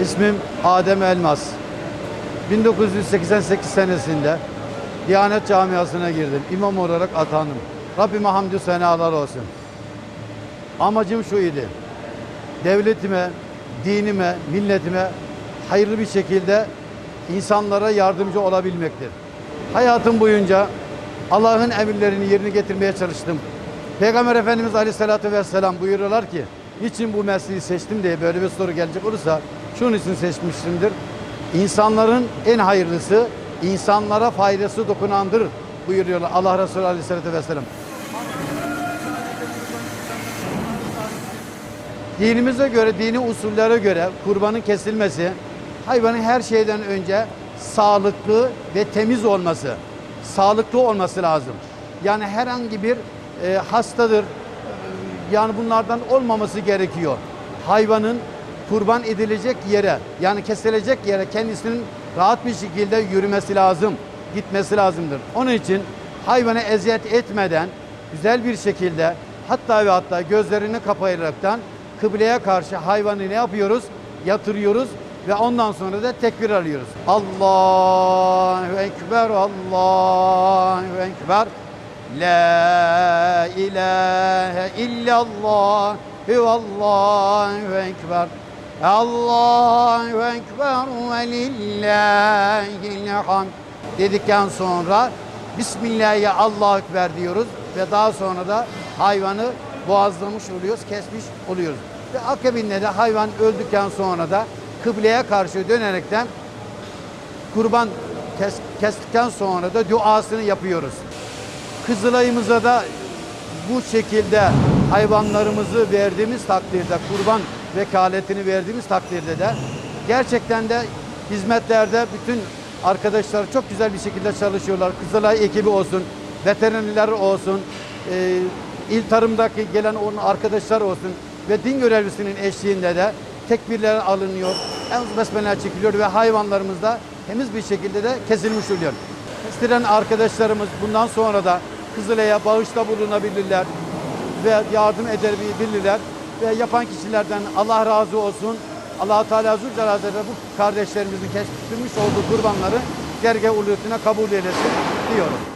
İsmim Adem Elmas. 1988 senesinde Diyanet Camiası'na girdim. İmam olarak atandım. Rabbime hamdü senalar olsun. Amacım şu idi. Devletime, dinime, milletime hayırlı bir şekilde insanlara yardımcı olabilmektir. Hayatım boyunca Allah'ın emirlerini yerine getirmeye çalıştım. Peygamber Efendimiz Aleyhisselatü Vesselam buyuruyorlar ki niçin bu mesleği seçtim diye böyle bir soru gelecek olursa şunun için seçmişimdir. İnsanların en hayırlısı insanlara faydası dokunandır buyuruyorlar Allah Resulü Aleyhisselatü Vesselam. Dinimize göre, dini usullere göre kurbanın kesilmesi hayvanın her şeyden önce sağlıklı ve temiz olması, sağlıklı olması lazım. Yani herhangi bir e, hastadır, yani bunlardan olmaması gerekiyor. Hayvanın kurban edilecek yere, yani kesilecek yere kendisinin rahat bir şekilde yürümesi lazım, gitmesi lazımdır. Onun için hayvana eziyet etmeden güzel bir şekilde hatta ve hatta gözlerini kapayaraktan kıbleye karşı hayvanı ne yapıyoruz? Yatırıyoruz ve ondan sonra da tekbir alıyoruz. Allahu Ekber, Allahu Ekber. La ilahe illallah Allahu Ekber. Allahu Ekber ve lillahil hamd dedikten sonra Bismillahirrahmanirrahim Allahu Ekber diyoruz ve daha sonra da hayvanı boğazlamış oluyoruz, kesmiş oluyoruz. Ve akabinde de hayvan öldükten sonra da kıbleye karşı dönerekten kurban kes, kestikten sonra da duasını yapıyoruz. Kızılayımıza da bu şekilde hayvanlarımızı verdiğimiz takdirde, kurban vekaletini verdiğimiz takdirde de gerçekten de hizmetlerde bütün arkadaşlar çok güzel bir şekilde çalışıyorlar. Kızılay ekibi olsun, veterinerler olsun, e, il tarımdaki gelen onun arkadaşlar olsun ve din görevlisinin eşliğinde de tekbirler alınıyor, en besmele çekiliyor ve hayvanlarımız da temiz bir şekilde de kesilmiş oluyor. Kestiren arkadaşlarımız bundan sonra da Kızılay'a bağışta bulunabilirler ve yardım edebilirler ve yapan kişilerden Allah razı olsun. allah Teala Zülcelal ve bu kardeşlerimizin kesmiş olduğu kurbanları dergah ulutuna kabul eylesin diyorum.